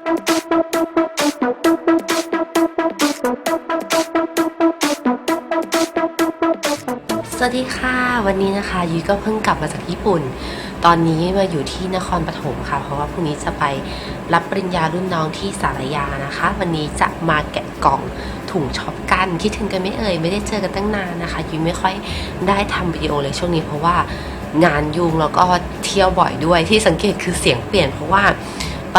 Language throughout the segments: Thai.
สวัสดีค่ะ วันนี้นะคะยุ้ยก็เพิ่งกลับมาจากญี่ปุ่น ตอนนี้มาอยู่ที่นครปฐมค่ะ เพราะว่าพรุ่งนี้จะไปรับปริญญารุ่นน้องที่สารยานะคะ วันนี้จะมาแกะกล่องถุงช็อปกัน คิดถึงกันไม่เอ่ย ไม่ได้เจอกันตั้งนานนะคะยุ้ยไม่ค่อยได้ทำวิดีโอเลยช่วงนี้ เพราะว่างานยุ่งแล้วก็เที่ยวบ่อยด้วยที่สังเกตคือเสียงเปลี่ยน เพราะว่าไป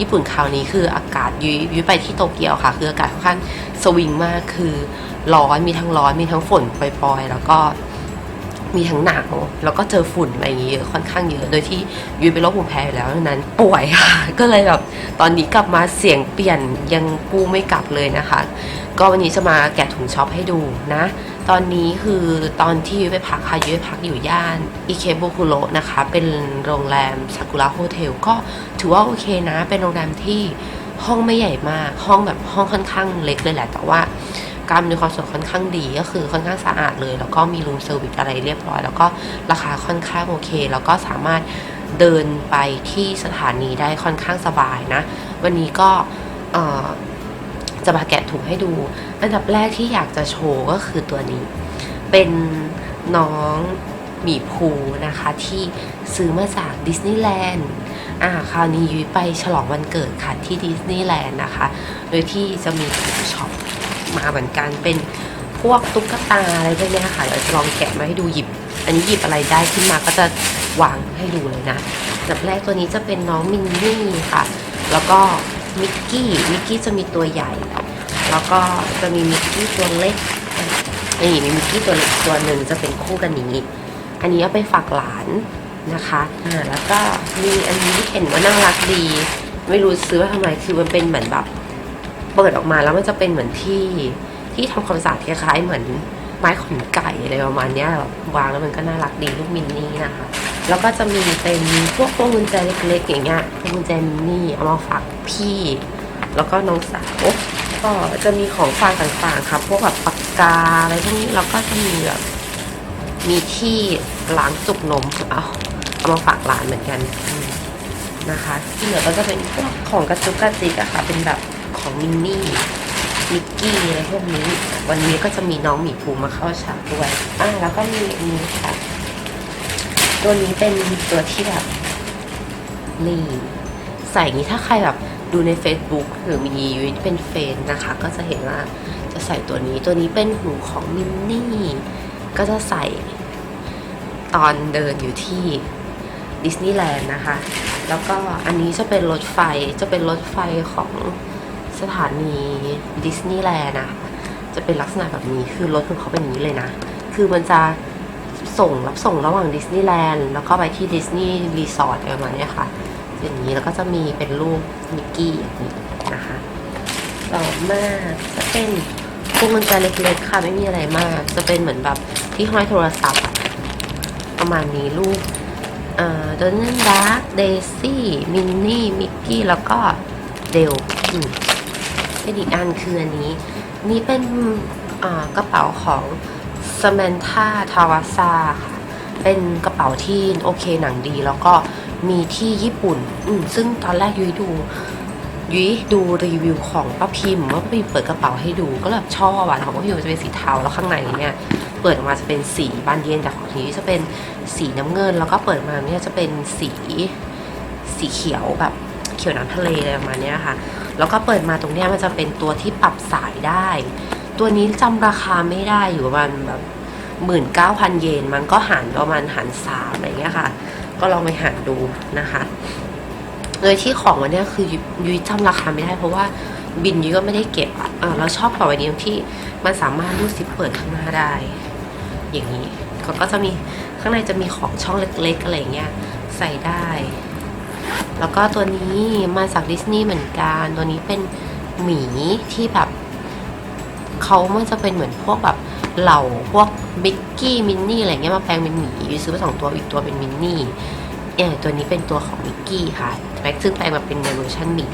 ญี่ปุ่นคราวนี้คืออากาศยุยยุยไปที่โตเกียวค่ะ คืออากาศค่อนข้างสวิงมากคือร้อนมีทั้งร้อนมีทั้งฝนปล่อยๆ แล้วก็มีทั้งหนาวแล้วก็เจอฝุ่นอะไรอย่างเงี้ยค่อนข้างเยอะ โดยที่ยุยเป็นโรคภูมิแพ้อยู่แล้วนั้นป่วยค่ะ ก็เลยแบบตอนนี้กลับมาเสียงเปลี่ยนยังกู้ไม่กลับเลยนะคะ ก็วันนี้จะมาแกะถุงช็อปให้ดูนะ ตอนนี้คือตอนที่ยุ้ยไปพักค่ะยุ้ยไปพักอยู่ย่านอิเคบุคุโระนะคะ เป็นโรงแรมซากุระโฮเทลก็ถือว่าโอเคนะ เป็นโรงแรมที่ห้องไม่ใหญ่มาก ห้องแบบห้องค่อนข้างเล็กเลยแหละ แต่ว่าการมีความสะดวกค่อนข้างดีก็คือค่อนข้างสะอาดเลย แล้วก็มีรูมเซอร์วิสอะไรเรียบร้อย แล้วก็ราคาค่อนข้างโอเค แล้วก็สามารถเดินไปที่สถานีได้ค่อนข้างสบายนะ วันนี้ก็ จะมาแกะถุงให้ดู อันดับแรกที่อยากจะโชว์ก็คือตัวนี้ เป็นน้องหมีภูนะคะที่ซื้อมาจากดิสนีย์แลนด์อ่าคราวนี้ยุ้ยไปฉลองวันเกิดค่ะที่ดิสนีย์แลนด์นะคะ โดยที่จะมีถุงช็อปมาเหมือนกันเป็นพวกตุ๊กตาอะไรพวกนี้ค่ะเดี๋ยวจะลองแกะมาให้ดูหยิบ อันนี้หยิบอะไรได้ขึ้นมาก็จะวางให้ดูเลยนะอันดับแรกตัวนี้จะเป็นน้องมินนี่ค่ะ แล้วก็ มิกกี้มิกกี้จะมีตัวใหญ่ แล้วก็จะมีมิกกี้ตัวเล็กนี่มีมิกกี้ตัวเล็กตัวหนึ่งจะเป็นคู่กันนี้อันนี้เอาไปฝากหลานนะคะอ่าแล้วก็มีอันนี้เห็นว่าน่ารักดี ไม่รู้ซื้อมาทำไมคือมันเป็นเหมือนแบบเปิดออกมาแล้วมันจะเป็นเหมือนที่ที่ทำความสะอาดคล้ายๆเหมือนไม้ขนไก่อะไรประมาณนี้วางแล้วมันก็น่ารักดีลูกมินนี่นะคะ แล้วก็จะมีเป็นพวกพวงกุญแจเล็กๆอย่างเงี้ยพวงกุญแจมินนี่เอามาฝากพี่ แล้วก็น้องสาวก็จะมีของฝากต่างๆครับพวกแบบปากกาอะไรพวกนี้แล้วก็จะมีแบบมีที่ล้างจุกนมเอาเอามาฝากหลานเหมือนกันนะคะ ที่เหลือก็จะเป็นพวกของกระจุกกระจิกอะค่ะ เป็นแบบของมินนี่มิกกี้อะไรพวกนี้ วันนี้ก็จะมีน้องหมีภูมาเข้าฉากด้วยอ่าแล้วก็มีอันนี้ค่ะ ตัวนี้เป็นตัวที่แบบนี่ใส่นี้ถ้าใครแบบดูใน Facebook หรือมียูทเป็นเฟนนะคะ ก็จะเห็นว่าจะใส่ตัวนี้ตัวนี้เป็นหูของมินนี่ก็จะใส่ตอนเดินอยู่ที่ดิสนีย์แลนด์นะคะ แล้วก็อันนี้จะเป็นรถไฟจะเป็นรถไฟของสถานีดิสนีย์แลนด์นะ จะเป็นลักษณะแบบนี้คือรถของเขาเป็นอย่างนี้เลยนะ คือมันจะ ส่งรับส่งระหว่างดิสนีย์แลนด์แล้วก็ไปที่ดิสนีย์รีสอร์ทประมาณนี้ค่ะ อย่างนี้แล้วก็จะมีเป็นรูปมิกกี้อย่างนี้นะคะต่อมาจะเป็นพวงกุญแจเล็กๆค่ะไม่มีอะไรมาก จะเป็นเหมือนแบบที่ห้อยโทรศัพท์ ประมาณนี้รูปเอ่อโดนัลด์ดาร์กเดซี่มินนี่มิกกี้แล้วก็เดลอืมเป็นอีกอันคืออันนี้ นี่เป็นอ่ากระเป๋าของ ส m มน t าทาวาซาค่ะ เป็นกระเป๋าที่โอเคหนังดี แล้วก็มีที่ญี่ปุ่นอืซึ่งตอนแรกยุ้ยดูยุ้ยดูรีวิวของป้าพิมพ์ว่าป้าพิมพ์เปิดกระเป๋าให้ดูก็แบบชอบอะของป้าพิมพ์จะเป็นสีเทาแล้วข้างในเนี่ยเปิดออกมาจะเป็นสีบานเย็นแต่ของนี้จะเป็นสีน้ำเงิน แล้วก็เปิดมาเนี่ยจะเป็นสีสีเขียวแบบเขียวน้ำทะเลอะไรประมาณนี้ค่ะ แล้วก็เปิดมาตรงเนี้ยมันจะเป็นตัวที่ปรับสายได้ ตัวนี้จำราคาไม่ได้อยู่ประมาณแบบหมื่นเก้าพันเยน มันก็หารประมาณหารสามอะไรเงี้ยค่ะ ก็ลองไปหารดูนะคะโดยที่ของวันนี้คือยุ้ยจำราคาไม่ได้เพราะว่าบินยุ้ยก็ไม่ได้เก็บอะเออเราชอบกว่าวันนี้ที่มันสามารถรูดซิปเปิดข้างหน้าได้ อย่างนี้เขาก็จะมีข้างในจะมีของช่องเล็กๆอะไรเงี้ยใส่ได้ แล้วก็ตัวนี้มาจากดิสนีย์เหมือนกัน ตัวนี้เป็นหมีที่แบบ เขามันจะเป็นเหมือนพวกแบบเหล่าพวกมิกกี้มินนี่อะไรเงี้ยมาแปลงเป็นหมีซื้อมาสองตัวอีกตัวเป็นมินนี่เออตัวนี้เป็นตัวของมิกกี้ค่ะแปลงซึ่งแปลงมาเป็นในเวอร์ชันหมี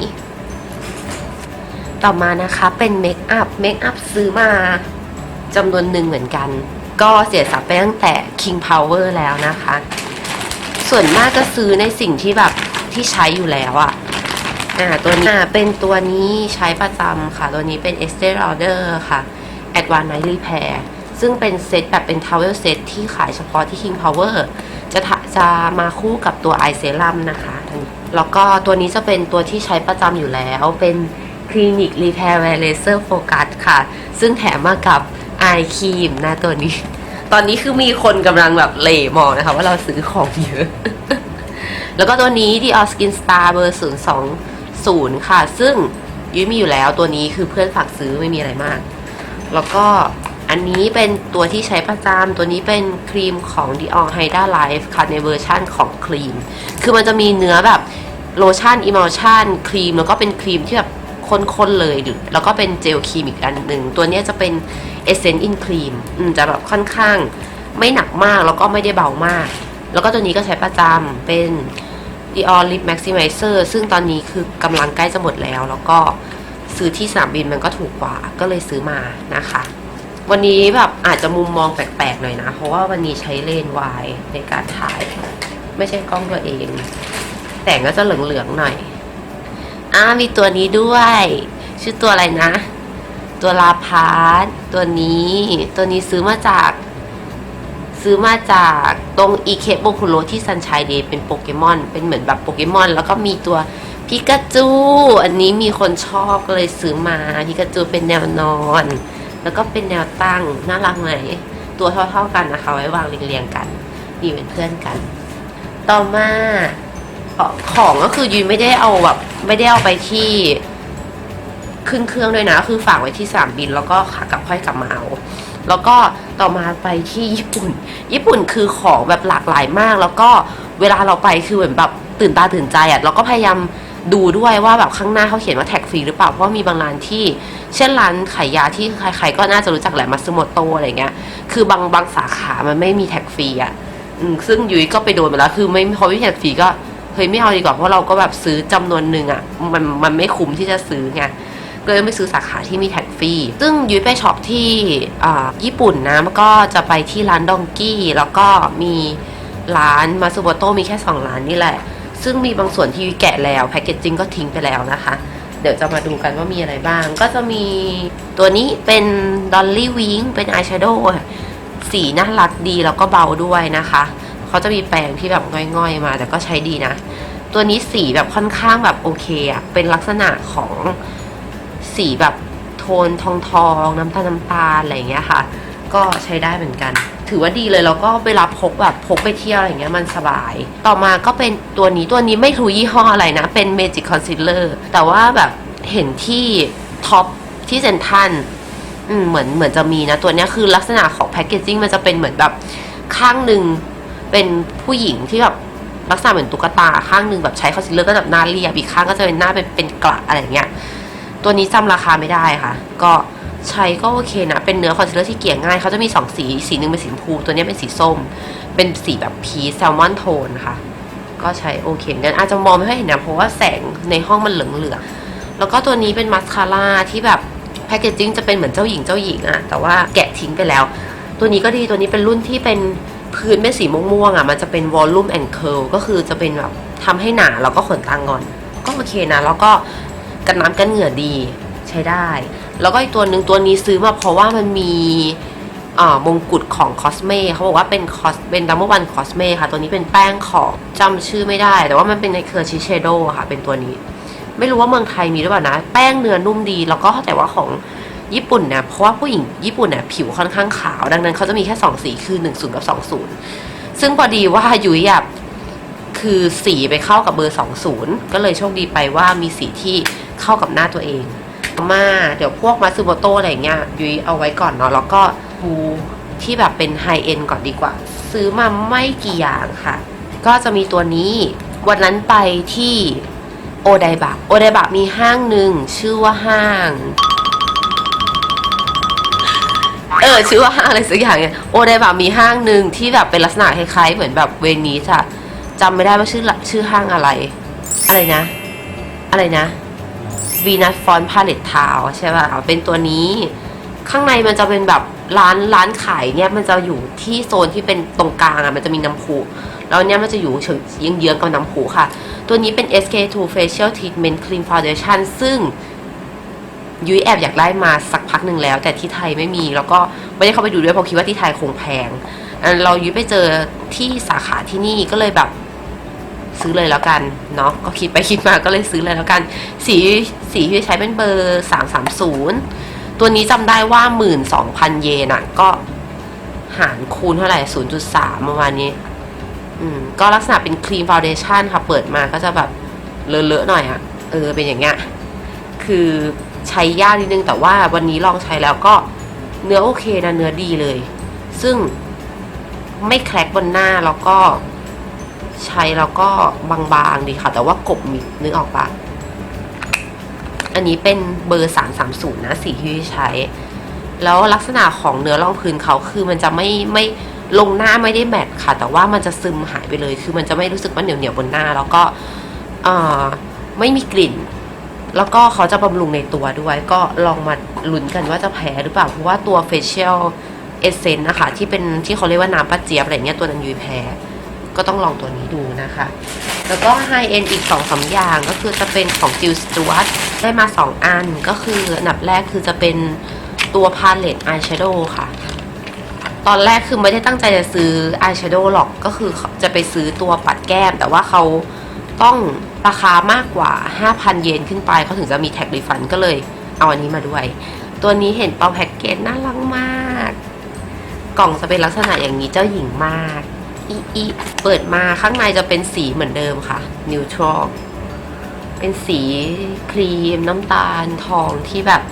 ต่อมานะคะเป็นเมคอัพเมคอัพซื้อมาจำนวนหนึ่งเหมือนกัน ก็เสียสับไปตั้งแต่ King Power แล้วนะคะ ส่วนมากก็ซื้อในสิ่งที่แบบที่ใช้อยู่แล้วอะ อ่าตัวนี้อ่าเป็นตัวนี้ใช้ประจำค่ะ ตัวนี้เป็น Estee Lauder ค่ะ Advanced Night Repair ซึ่งเป็นเซตแบบเป็น Towel Set ที่ขายเฉพาะที่ King Power จะทะจะมาคู่กับตัว Eye Serum นะคะ แล้วก็ตัวนี้จะเป็นตัวที่ใช้ประจำอยู่แล้ว เป็น Clinic Repair Wear Laser Focus ค่ะ ซึ่งแถมมากับ Eye Cream นะตัวนี้ ตอนนี้คือมีคนกำลังแบบเหล่มองนะคะ ว่าเราซื้อของเยอะ แล้วก็ตัวนี้ Dior Skin Star เบอร์ 0ค่ะ ซึ่งยุ้ยมีอยู่แล้วตัวนี้คือเพื่อนฝากซื้อไม่มีอะไรมาก แล้วก็อันนี้เป็นตัวที่ใช้ประจำตัวนี้เป็นครีมของ Dior Hydra Life ค่ะในเวอร์ชั่นของครีม คือมันจะมีเนื้อแบบโลชั่นอิม l ชั่นครีมแล้วก็เป็นครีมที่แบบข้นๆเลยแล้วก็เป็นเจลครีมอีกอันหนึ่ง ตัวนี้จะเป็น Essence in Cream อืมจะแบบค่อนข้างไม่หนักมากแล้วก็ไม่ได้เบามาก แล้วก็ตัวนี้ก็ใช้ประจำเป็น Dior Lip Maximizer ซึ่งตอนนี้คือกำลังใกล้จะหมดแล้ว แล้วก็ซื้อที่สนามบินมันก็ถูกกว่าก็เลยซื้อมานะคะ วันนี้แบบอาจจะมุมมองแปลกๆหน่อยนะ เพราะว่าวันนี้ใช้เลนส์วายในการถ่าย ไม่ใช่กล้องตัวเอง แต่งก็จะเหลืองๆหน่อยอ่ามีตัวนี้ด้วย ชื่อตัวอะไรนะ ตัวลาพาร์ตตัวนี้ ตัวนี้ซื้อมาจาก ซื้อมาจากตรงอีเคโบคุโรที่ซันชัยเดย์เป็นโปเกมอน เป็นเหมือนแบบโปเกมอน แล้วก็มีตัวพิกาจู อันนี้มีคนชอบก็เลยซื้อมาพิกาจูเป็นแนวนอน แล้วก็เป็นแนวตั้งน่ารักไหมตัวเท่าๆกันนะคะไว้วางเรียงๆกันนี่เป็นเพื่อนกัน ต่อมาของก็คือยุ้ยไม่ได้เอาแบบไม่ได้เอาไปที่ขึ้นเครื่องด้วยนะ คือฝากไว้ที่สนามบินแล้วก็ขากลับค่อยกลับมาเอา แล้วก็ต่อมาไปที่ญี่ปุ่น ญี่ปุ่นคือของแบบหลากหลายมาก แล้วก็เวลาเราไปคือเหมือนแบบตื่นตาตื่นใจอะเราก็พยายามดูด้วยว่าแบบข้างหน้าเขาเขียนว่าแท็กฟรีหรือเปล่า เพราะมีบางร้านที่ เช่นร้านขายยาที่ใครๆก็น่าจะรู้จักแหละมาซึโมโตอะไรเงี้ย คือบางบางสาขามันไม่มีแท็กฟรีอะซึ่งยุ้ยก็ไปโดนมาแล้ว คือไม่พอไม่มีแท็กฟรีก็เฮ้ยไม่เอาดีกว่าเพราะเราก็แบบซื้อจำนวนหนึ่งอะมันมันไม่คุ้มที่จะซื้อไง เลยไม่ซื้อสาขาที่มีแท็กฟรีซึ่งยุ้ยไปช็อปที่ญี่ปุ่นนะมันก็จะไปที่ร้านดองกี้แล้วก็มีร้านมาซูโบโตมีแค่ 2 ร้านนี่แหละ ซึ่งมีบางส่วนที่ยุ้ยแกะแล้วแพคเกจจิ้งก็ทิ้งไปแล้วนะคะ เดี๋ยวจะมาดูกันว่ามีอะไรบ้าง ก็จะมีตัวนี้เป็นดอลลี่วิงเป็นอายแชโดว์สีน่ารักดีแล้วก็เบาด้วยนะคะเขาจะมีแปรงที่แบบง่อยๆมาแต่ก็ใช้ดีนะ ตัวนี้สีแบบค่อนข้างแบบโอเคอะเป็นลักษณะของ สีแบบโทนทองทองน้ำตาลน้ำตาลอะไรอย่างเงี้ยค่ะ ก็ใช้ได้เหมือนกัน ถือว่าดีเลยแล้วก็เวลาพกแบบพกไปเที่ยวอะไรอย่างเงี้ยมันสบาย ต่อมาก็เป็นตัวนี้ตัวนี้ไม่รู้ยี่ห้ออะไรนะ เป็น Magic Concealer แต่ว่าแบบเห็นที่ท็อปที่เซนทันอืมเหมือนเหมือนจะมีนะตัวนี้คือลักษณะของแพคเกจจิ้งมันจะเป็นเหมือนแบบข้างหนึ่งเป็นผู้หญิงที่แบบลักษณะเหมือนตุ๊กตาข้างหนึ่งแบบใช้คอนซีลเลอร์ก็แบบหน้าเรียบอีกข้างก็จะเป็นหน้าเป็นเป็นกระอะไรอย่างเงี้ย ตัวนี้จำราคาไม่ได้ค่ะ ก็ใช้ก็โอเคนะ เป็นเนื้อคอนซีลเลอร์ที่เกลี่ยง่ายเขาจะมี 2 สี สีหนึ่งเป็นสีชมพู ตัวนี้เป็นสีส้ม เป็นสีแบบพีแซลมอนโทนค่ะ ก็ใช้โอเคเหมือนกันอาจจะมองไม่ค่อยเห็นนะเพราะว่าแสงในห้องมันเหลืองๆแล้วก็ตัวนี้เป็นมัสคาร่าที่แบบแพคเกจจิ้งจะเป็นเหมือนเจ้าหญิงเจ้าหญิงอะแต่ว่าแกะทิ้งไปแล้ว ตัวนี้ก็ดีตัวนี้เป็นรุ่นที่เป็นพื้นเป็นสีม่วงๆอะมันจะเป็นวอลลุ่มแอนด์เคิลก็คือจะเป็นแบบทำให้หนาแล้วก็ขนตางอน ก็โอเคนะ แล้วก็ กันน้ำกันเหงื่อดีใช้ได้ แล้วก็อีกตัวหนึ่งตัวนี้ซื้อมาเพราะว่ามันมีมงกุฎของคอสเม่เขาบอกว่าเป็นคอสเป็นดัมเบิลวันคอสเม่ค่ะ ตัวนี้เป็นแป้งของจำชื่อไม่ได้ แต่ว่ามันเป็นในเคอรือชิเชโดค่ะ เป็นตัวนี้ ไม่รู้ว่าเมืองไทยมีหรือเปล่านะ แป้งเนื้อนุ่มดี แล้วก็แต่ว่าของญี่ปุ่นเนี่ยเพราะว่าผู้หญิงญี่ปุ่นเนี่ยผิวค่อนข้างขาว ดังนั้นเขาจะมีแค่สองสีคือ 1 0 กับ 20 ซึ่งพอดีว่ายุ้ยอะคือสีไปเข้ากับเบอร์ 20 ก็เลยโชคดีไปว่ามีสีที่ เข้ากับหน้าตัวเองมาเดี๋ยวพวกมาซูโมโตอะไรเงี้ยยุ้ยเอาไว้ก่อนเนาะแล้วก็ดูที่แบบเป็นไฮเอ็นก่อนดีกว่า ซื้อมาไม่กี่อย่างค่ะ ก็จะมีตัวนี้วันนั้นไปที่โอไดบะโอไดบะมีห้างหนึ่งชื่อว่าห้างเออชื่อว่าห้างอะไรสักอย่างเนี่ยโอไดบะมีห้างหนึ่งที่แบบเป็นลักษณะคล้ายๆ เหมือนแบบเวนิสอะจำไม่ได้ว่าชื่อชื่อห้างอะไร อะไรนะ อะไรนะ วีนัสฟอนพาเลตทาวใช่ป่ะเป็นตัวนี้ข้างในมันจะเป็นแบบร้านร้านขายเนี่ยมันจะอยู่ที่โซนที่เป็นตรงกลางอะมันจะมีน้ำพุแล้วเนี้ยมันจะอยู่เฉยเยื้องๆกับน้ำหูค่ะ ตัวนี้เป็น SK2 Facial Treatment Cream Foundation ซึ่งยุ้ยแอบอยากได้มาสักพักหนึ่งแล้ว แต่ที่ไทยไม่มี แล้วก็ไม่ได้เข้าไปดูด้วยเพราะคิดว่าที่ไทยคงแพงเรายุ้ยไปเจอที่สาขาที่นี่ก็เลยแบบ ซื้อเลยแล้วกันเนาะก็คิดไปคิดมาก็เลยซื้อเลยแล้วกัน สีสีที่ใช้เป็นเบอร์สามสามศูนย์ตัวนี้จำได้ว่าหมื่นสองพันเยนอะก็หารคูณเท่าไหร่ศูนย์จุดสามประมาณนี้ อืม ก็ลักษณะเป็นครีมฟาวเดชั่นค่ะ เปิดมาก็จะแบบเลอะๆหน่อยอะเออ เป็นอย่างเงี้ย คือใช้ยากนิดนึงแต่ว่าวันนี้ลองใช้แล้วก็เนื้อโอเคนะเนื้อดีเลย ซึ่งไม่แคลกบนหน้าแล้วก็ ใช้แล้วก็บางๆดีค่ะ แต่ว่ากบมิดนึกออกปะอันนี้เป็นเบอร์สามสามศูนย์นะสีที่ใช้ แล้วลักษณะของเนื้อรองพื้นเขาคือมันจะไม่ไม่ลงหน้าไม่ได้แมทค่ะ แต่ว่ามันจะซึมหายไปเลย คือมันจะไม่รู้สึกว่าเหนียวเหนียวบนหน้า แล้วก็เอ่อไม่มีกลิ่น แล้วก็เขาจะบำรุงในตัวด้วย ก็ลองมาลุ้นกันว่าจะแพ้หรือเปล่า เพราะว่าตัว facial essence นะคะที่เป็นที่เขาเรียกว่าน้ำปลาเจี๊ยบอะไรเงี้ยตัวนั้นยุยแพ้ ก็ต้องลองตัวนี้ดูนะคะ แล้วก็ high end อีก2อสาอย่างก็คือจะเป็นของ Jill Stewart ได้มา 2 อันก็คืออันดับแรกคือจะเป็นตัว palette eyeshadow ค่ะ ตอนแรกคือไม่ได้ตั้งใจจะซื้อ eyeshadow หรอกก็คือจะไปซื้อตัวปัดแก้ม แต่ว่าเขาต้องราคามากกว่า 5,000 เยนขึ้นไปเขาถึงจะมีแท็กรีฟันก็เลยเอาอันนี้มาด้วย ตัวนี้เห็นเปาแพ็กเกจน่ารักมาก กล่องจะเป็นลักษณะอย่างนี้เจ้าหญิงมาก อีอีเปิดมาข้างในจะเป็นสีเหมือนเดิมค่ะ neutral เป็นสีครีมน้ำตาลทองที่แบบ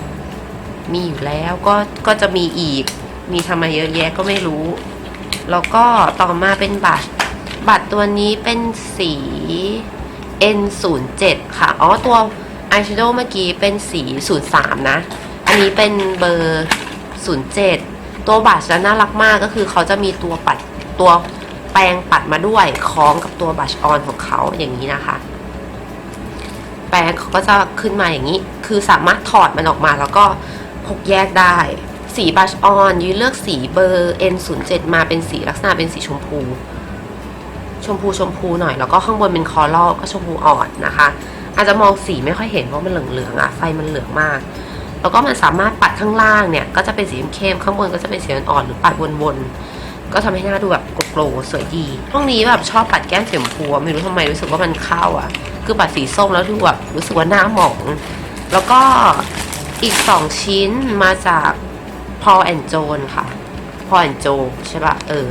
มีอยู่แล้วก็ก็จะมีอีก มีทำไมเยอะแยะก็ไม่รู้ แล้วก็ต่อมาเป็นบัตร บัตรตัวนี้เป็นสี N07 ค่ะ อ๋อ ตัวอายแชโดว์เมื่อกี้เป็นสี 03 นะ อันนี้เป็นเบอร์ 07 ตัวบัตรจะน่ารักมากก็คือเขาจะมีตัวปัดตัว แปรงปัดมาด้วยคล้องกับตัวบัชออนของเขาอย่างนี้นะคะ แปรงเขาก็จะขึ้นมาอย่างนี้ คือสามารถถอดมันออกมาแล้วก็พกแยกได้ สีบัชออนยุ้ยเลือกสีเบอร์ N07 มาเป็นสีลักษณะเป็นสีชมพู ชมพูชมพูหน่อยแล้วก็ข้างบนเป็นคอรัลก็ชมพูอ่อนนะคะ อาจจะมองสีไม่ค่อยเห็นเพราะมันเหลืองๆอะไฟมันเหลืองมากแล้วก็มันสามารถปัดข้างล่างเนี่ย ก็จะเป็นสีเข้มข้างบนก็จะเป็นสีอ่อนๆหรือปัดวนๆ ก็ทำให้หน้าดูแบบโกลสวยดีช่วงนี้แบบชอบปัดแก้มสีชมพูอะไม่รู้ทำไมรู้สึกว่ามันเข้าอะ คือปัดสีส้มแล้วดูแบบรู้สึกว่าหน้าหมอง แล้วก็อีกสองชิ้นมาจาก Paul and Joan ค่ะ Paul and Joan ใช่ปะเออ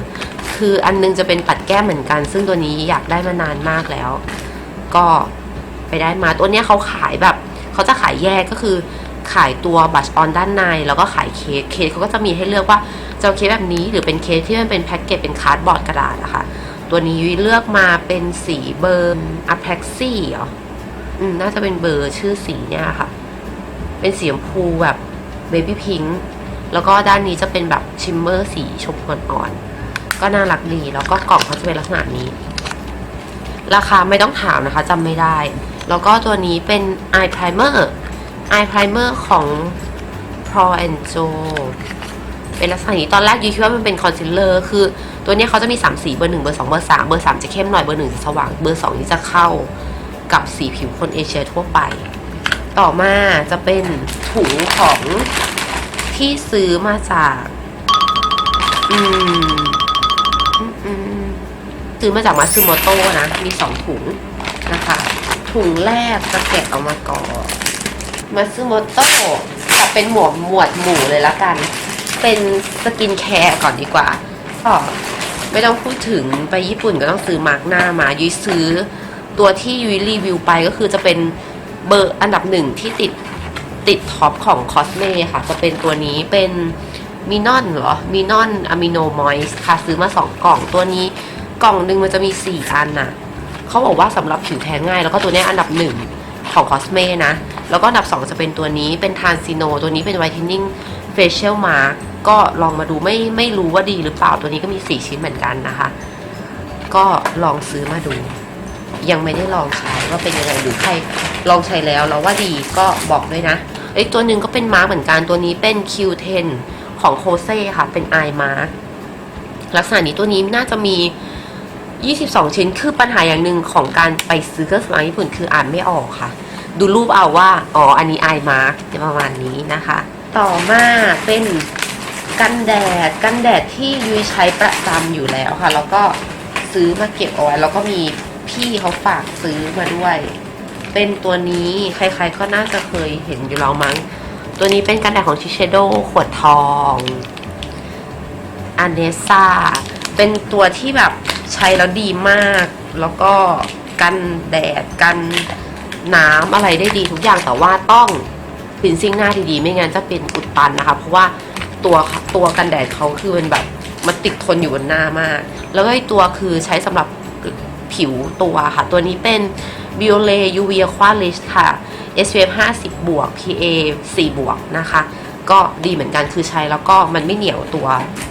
คืออันนึงจะเป็นปัดแก้มเหมือนกัน ซึ่งตัวนี้อยากได้มานานมากแล้ว ก็ไปได้มาตัวนี้เขาขายแบบเขาจะขายแยกก็คือขายตัวบัชออนด้านใน แล้วก็ขายเคสเคสเขาก็จะมีให้เลือกว่า จะเอาเคสแบบนี้หรือเป็นเคสที่มันเป็นแพ็กเกจเป็นคาร์ดบอร์ดกระดาษอะค่ะตัวนี้ยุ้ยเลือกมาเป็นสีเบอร์อะแพ็กซี่เหรออืมน่าจะเป็นเบอร์ชื่อสีเนี่ยค่ะ เป็นสีชมพูแบบเบบี้พิงค์แล้วก็ด้านนี้จะเป็นแบบชิมเมอร์สีชมพูอ่อนๆก็น่ารักดีแล้วก็กล่องเขาจะเป็นลักษณะนี้ ราคาไม่ต้องถามนะคะจำไม่ได้ แล้วก็ตัวนี้เป็น eye primer eye primer ของ Pro and Joe เป็นลักษณะนี้ตอนแรกยูคิดว่ามันเป็นคอนซีลเลอร์คือ ตัวนี้เขาจะมี3สีเบอร์1เบอร์2เบอร์3เบอร์3จะเข้มหน่อยเบอร์1จะสว่างเบอร์2นี่จะเข้ากับสีผิวคนเอเชียทั่วไป ต่อมาจะเป็นถุงของที่ซื้อมาจากอืมอืมซื้อมาจากมาซึโมโตะนะ มีสองถุงนะคะ ถุงแรกจะแกะออกมาก่อนมาซึโมโตะจะเป็นหมวดหมวดหมู่เลยละกัน เป็นสกินแคร์ก่อนดีกว่าก็ไม่ต้องพูดถึงไปญี่ปุ่นก็ต้องซื้อมาร์กหน้ามายุ้ยซื้อตัวที่ยุ้ยรีวิวไปก็คือจะเป็นเบอร์อันดับหนึ่งที่ติดติดท็อปของคอสเมค่ะ จะเป็นตัวนี้เป็นมินอนเหรอมินอนอะมิโนมอยส์ค่ะ ซื้อมาสองกล่องตัวนี้กล่องหนึ่งมันจะมีสี่อันน่ะเขาบอกว่าสำหรับผิวแพ้ง่าย แล้วก็ตัวนี้อันดับหนึ่งของคอสเมนะ แล้วก็อันดับสองจะเป็นตัวนี้เป็นทานซิโน ตัวนี้เป็นไวท์เทนนิ่ง เฟเชียลมาร์กก็ลองมาดูไม่ไม่รู้ว่าดีหรือเปล่าตัวนี้ก็มีสี่ชิ้นเหมือนกันนะคะ ก็ลองซื้อมาดู ยังไม่ได้ลองใช้ว่าเป็นยังไงหรือใครลองใช้แล้วแล้วว่าดีก็บอกด้วยนะเอ้ตัวหนึ่งก็เป็นมาร์กเหมือนกันตัวนี้เป็น Q10 ของโคเซ่ค่ะเป็นไอมาร์กลักษณะนี้ตัวนี้น่าจะมี 22 ชิ้นคือปัญหาอย่างหนึ่งของการไปซื้อเครื่องสำอางญี่ปุ่นคืออ่านไม่ออกค่ะ ดูรูปเอาว่า อ๋อ อันนี้ไอมาร์กประมาณนี้นะคะ ต่อมาเป็นกันแดด กันแดดที่ยุ้ยใช้ประจำอยู่แล้วค่ะ แล้วก็ซื้อมาเก็บเอาไว้แล้วก็มีพี่เขาฝากซื้อมาด้วย เป็นตัวนี้ใครๆก็น่าจะเคยเห็นอยู่แล้วมั้ง ตัวนี้เป็นกันแดดของชิเชโดขวดทองอันเนซ่าเป็นตัวที่แบบใช้แล้วดีมาก แล้วก็กันแดดกันน้ำอะไรได้ดีทุกอย่างแต่ว่าต้อง ปินซิ่งหน้าดีๆ ไม่งั้นจะเป็นอุดตันนะคะ เพราะว่าตัวตัวกันแดดเขาคือเป็นแบบมันติดทนอยู่บนหน้ามาก แล้วก็อีกตัวคือใช้สำหรับผิวตัวค่ะ ตัวนี้เป็น Biolay UV Aqua List ค่ะ SPF 50 บวก PA 4 บวกนะคะ ก็ดีเหมือนกันคือใช้แล้วก็มันไม่เหนียวตัว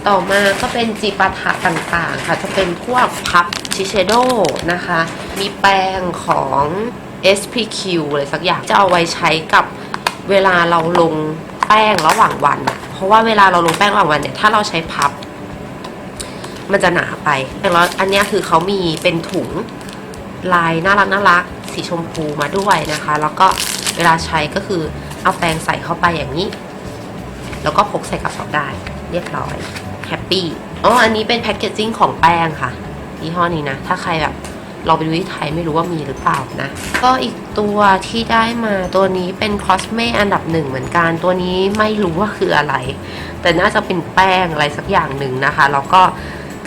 ต่อมาก็เป็นจีปาถะต่างๆ ค่ะ จะเป็นพวกพับชิเชโดนะคะ มีแป้งของ SPQ อะไรสักอย่าง จะเอาไว้ใช้กับ เวลาเราลงแป้งระหว่างวัน เพราะว่าเวลาเราลงแป้งระหว่างวันเนี่ย ถ้าเราใช้พับ มันจะหนาไปแล้วอันนี้คือเขามีเป็นถุงลายน่ารักน่ารักสีชมพูมาด้วยนะคะ แล้วก็เวลาใช้ก็คือเอาแป้งใส่เข้าไปอย่างนี้ แล้วก็พกใส่กระเป๋าได้เรียบร้อยแฮปปี้อ๋ออันนี้เป็นแพคเกจจิ้งของแป้งค่ะยี่ห้อนี้นะ ถ้าใครแบบ เราไปดูที่ไทยไม่รู้ว่ามีหรือเปล่านะ ก็อีกตัวที่ได้มาตัวนี้เป็นคอสเมอันดับหนึ่งเหมือนกัน ตัวนี้ไม่รู้ว่าคืออะไร แต่น่าจะเป็นแป้งอะไรสักอย่างหนึ่งนะคะ แล้วก็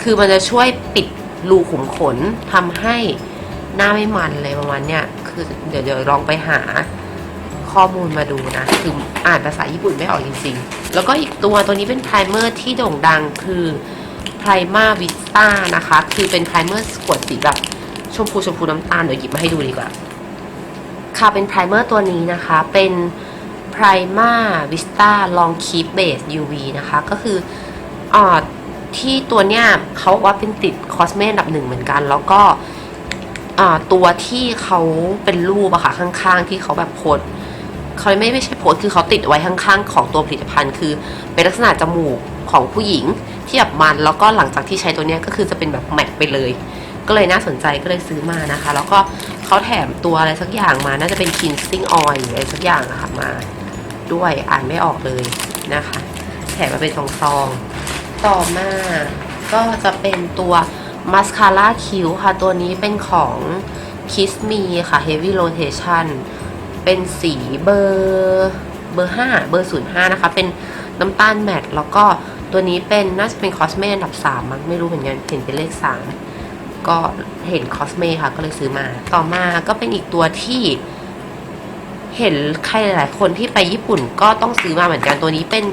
คือมันจะช่วยปิดรูขุมขนทำให้หน้าไม่มันเลยประมาณเนี้ย คือเดี๋ยวเดี๋ยวลองไปหาข้อมูลมาดูนะ คืออ่านภาษาญี่ปุ่นไม่ออกจริงๆ แล้วก็อีกตัวตัวนี้เป็นไพรเมอร์ที่โด่งดังคือไพรมาวิสต้านะคะ คือเป็นไพรเมอร์ขวดสีแบบ ชมพูชมพูน้ำตาลเดี๋ยวหยิบมาให้ดูดีกว่า ค่ะเป็นไพรเมอร์ตัวนี้นะคะ เป็นไพรมาวิสต้าลองคีปเบส UV นะคะ ก็คืออที่ตัวเนี้ยเขาว่าเป็นติดคอสเมนดับหนึ่งเหมือนกัน แล้วก็ตัวที่เขาเป็นรูปอะค่ะข้างๆ ที่เขาแบบโพสเขาไม่ไม่ใช่โพสคือเขาติดไว้ข้างๆ ของตัวผลิตภัณฑ์ คือเป็นลักษณะจมูกของผู้หญิงที่แบบมัน แล้วก็หลังจากที่ใช้ตัวเนี้ยก็คือจะเป็นแบบแมทไปเลย ก็เลยน่าสนใจก็เลยซื้อมานะคะ แล้วก็เขาแถมตัวอะไรสักอย่างมา น่าจะเป็น cleansing oil หรืออะไรสักอย่างอะคะมาด้วยอ่านไม่ออกเลยนะคะ แถมมาเป็นซองๆต่อมาก็จะเป็นตัวมัสคาร่าคิ้วค่ะ ตัวนี้เป็นของ Kiss Me ค่ะ Heavy Rotation เป็นสีเบอร์เบอร์ห้าเบอร์ศูนย์ห้านะคะ เป็นน้ำตาลแมตต์แล้วก็ตัวนี้เป็นน่าจะเป็นคอสเมตอันดับสามมั้งไม่รู้เหมือนกันเห็นเป็นเลขสาม ก็เห็นคอสเมค่ะก็เลยซื้อมา ต่อมาก็เป็นอีกตัวที่เห็นใครหลายคนที่ไปญี่ปุ่นก็ต้องซื้อมาเหมือนกันตัวนี้เป็น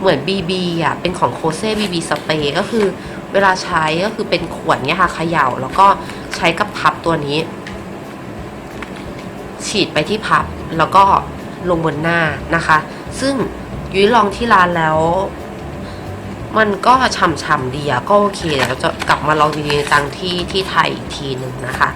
เหมือน BB อะเป็นของโคเซ่ BB สเปรย์ก็คือเวลาใช้ก็คือเป็นขวดเนี้ยค่ะเขย่า แล้วก็ใช้กับพับตัวนี้ ฉีดไปที่พับแล้วก็ลงบนหน้านะคะ ซึ่งยุ้ยลองที่ร้านแล้ว มันก็ฉ่ำๆดีอะก็โอเคเดี๋ยวเราจะกลับมาลองจริงๆจังที่ที่ไทยอีกทีหนึ่งนะคะ